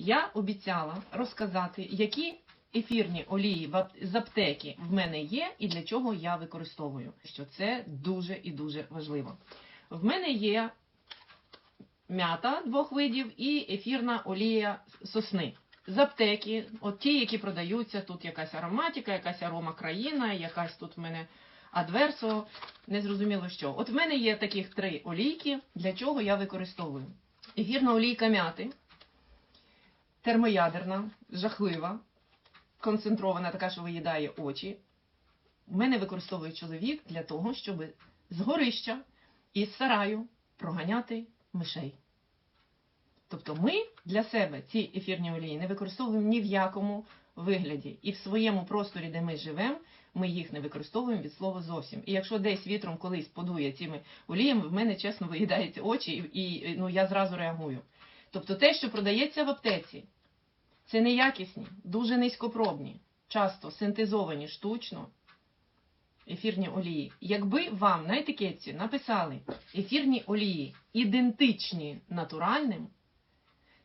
Я обіцяла розказати, які ефірні олії з аптеки в мене є і для чого я використовую. Що це дуже і дуже важливо. В мене є м'ята двох видів і ефірна олія сосни. З аптеки, от ті, які продаються, тут якась ароматика, якась арома країна, якась тут в мене адверсо, незрозуміло що. От в мене є таких три олійки, для чого я використовую. Ефірна олійка м'яти, термоядерна, жахлива, концентрована, така, що виїдає очі. Мене використовує чоловік для того, щоб з горища із сараю проганяти мишей. Тобто ми для себе ці ефірні олії не використовуємо ні в якому вигляді. І в своєму просторі, де ми живемо, ми їх не використовуємо від слова зовсім. І якщо десь вітром колись подує цими оліями, в мене чесно виїдаються очі, і, і ну, я зразу реагую. Тобто те, що продається в аптеці, це неякісні, дуже низькопробні, часто синтезовані штучно ефірні олії. Якби вам на етикетці написали ефірні олії ідентичні натуральним,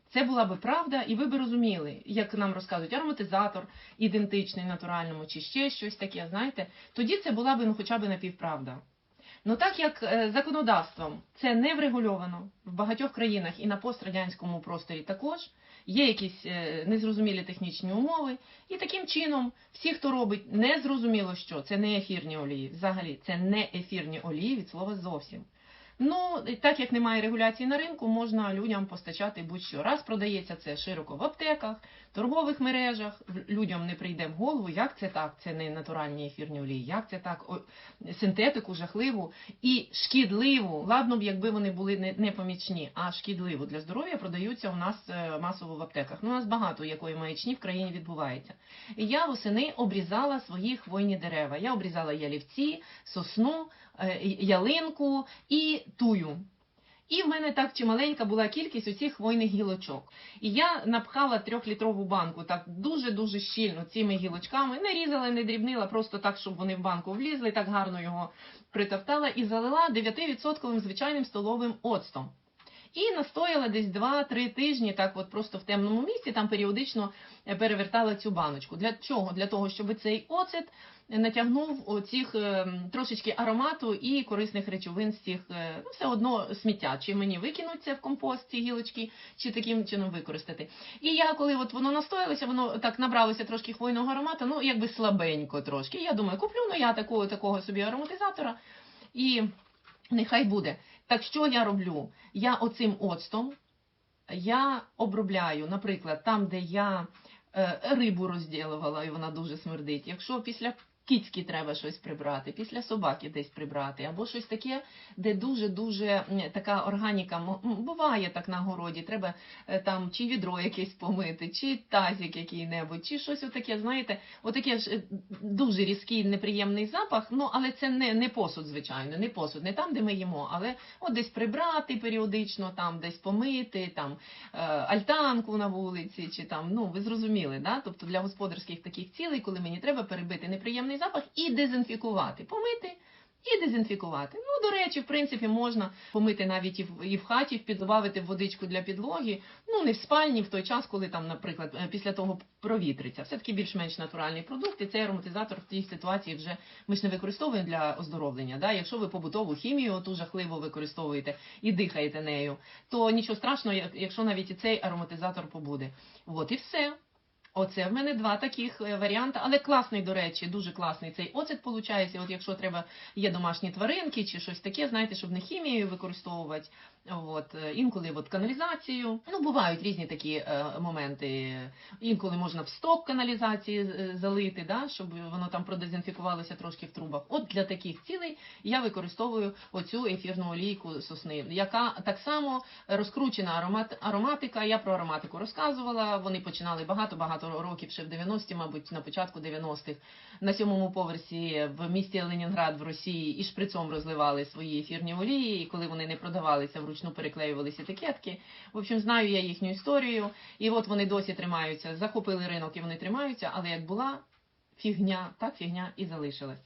це була би правда, і ви би розуміли, як нам розказують, ароматизатор ідентичний натуральному, чи ще щось таке, знаєте, тоді це була би ну, хоча б напівправда. Ну так як е, законодавством це не врегульовано в багатьох країнах і на пострадянському просторі також, є якісь е, незрозумілі технічні умови, і таким чином всі, хто робить незрозуміло що, це не ефірні олії, взагалі це не ефірні олії від слова зовсім. Ну, так як немає регуляції на ринку, можна людям постачати будь-що. Раз продається це широко в аптеках, торгових мережах, людям не прийде в голову, як це так, це не натуральні ефірні олії, як це так, О, синтетику жахливу і шкідливу. Ладно б, якби вони були не, не помічні, а шкідливу для здоров'я продаються у нас е, масово в аптеках. Ну, у нас багато якої маячні в країні відбувається. І я восени обрізала свої хвойні дерева. Я обрізала ялівці, сосну, ялинку і тую. І в мене так чималенька була кількість оцих хвойних гілочок. І я напхала трьохлітрову банку так дуже-дуже щільно цими гілочками, не різала, не дрібнила, просто так, щоб вони в банку влізли, так гарно його притоптала і залила 9% звичайним столовим оцтом. І настояла десь 2-3 тижні, так от просто в темному місці, там періодично е, перевертала цю баночку. Для чого? Для того, щоб цей оцет натягнув оцих е, трошечки аромату і корисних речовин з цих, е, ну все одно сміття. Чи мені викинуть це в компост ці гілочки, чи таким чином використати. І я, коли от воно настоялося, воно так набралося трошки хвойного аромату, ну якби слабенько трошки. Я думаю, куплю ну я такого такого собі ароматизатора і нехай буде. Так що я роблю? Я оцим оцтом я обробляю, наприклад, там, де я е, рибу розділувала, і вона дуже смердить. Якщо після кицьки треба щось прибрати, після собаки десь прибрати, або щось таке, де дуже-дуже така органіка буває так на городі, треба е, там чи відро якесь помити, чи тазик який-небудь, чи щось отаке, знаєте, отаке ж е, дуже різкий неприємний запах, ну але це не, не посуд, звичайно, не посуд, не там, де ми їмо, але от десь прибрати періодично, там десь помити, там е, альтанку на вулиці, чи там, ну ви зрозуміли, да? тобто для господарських таких цілей, коли мені треба перебити неприємний запах і дезінфікувати, помити. І дезінфікувати. Ну, до речі, в принципі, можна помити навіть і в, і в хаті, підбавити водичку для підлоги. Ну, не в спальні в той час, коли там, наприклад, е, після того провітриться. Все-таки більш-менш натуральний продукт, і цей ароматизатор в тій ситуації вже ми ж не використовуємо для оздоровлення. Да? Якщо ви побутову хімію ту жахливо використовуєте і дихаєте нею, то нічого страшного, якщо навіть і цей ароматизатор побуде. От і все. Оце в мене два таких е, варіанти, але класний, до речі, дуже класний цей оцет виходить. От якщо треба, є домашні тваринки чи щось таке, знаєте, щоб не хімією використовувати. От е, інколи от каналізацію. Ну бувають різні такі е, моменти. Інколи можна в сток каналізації е, залити, да, щоб воно там продезінфікувалося трошки в трубах. От для таких цілей я використовую оцю ефірну олійку сосни, яка так само розкручена аромат, ароматика. Я про ароматику розказувала. Вони починали багато-багато років, ще в 90-ті, мабуть, на початку 90-х, на сьомому поверсі в місті Ленінград в Росії і шприцом розливали свої ефірні олії. І коли вони не продавалися, вручну переклеювалися етикетки. В общем, знаю я їхню історію. І от вони досі тримаються. Захопили ринок і вони тримаються, але як була фігня, так фігня і залишилась.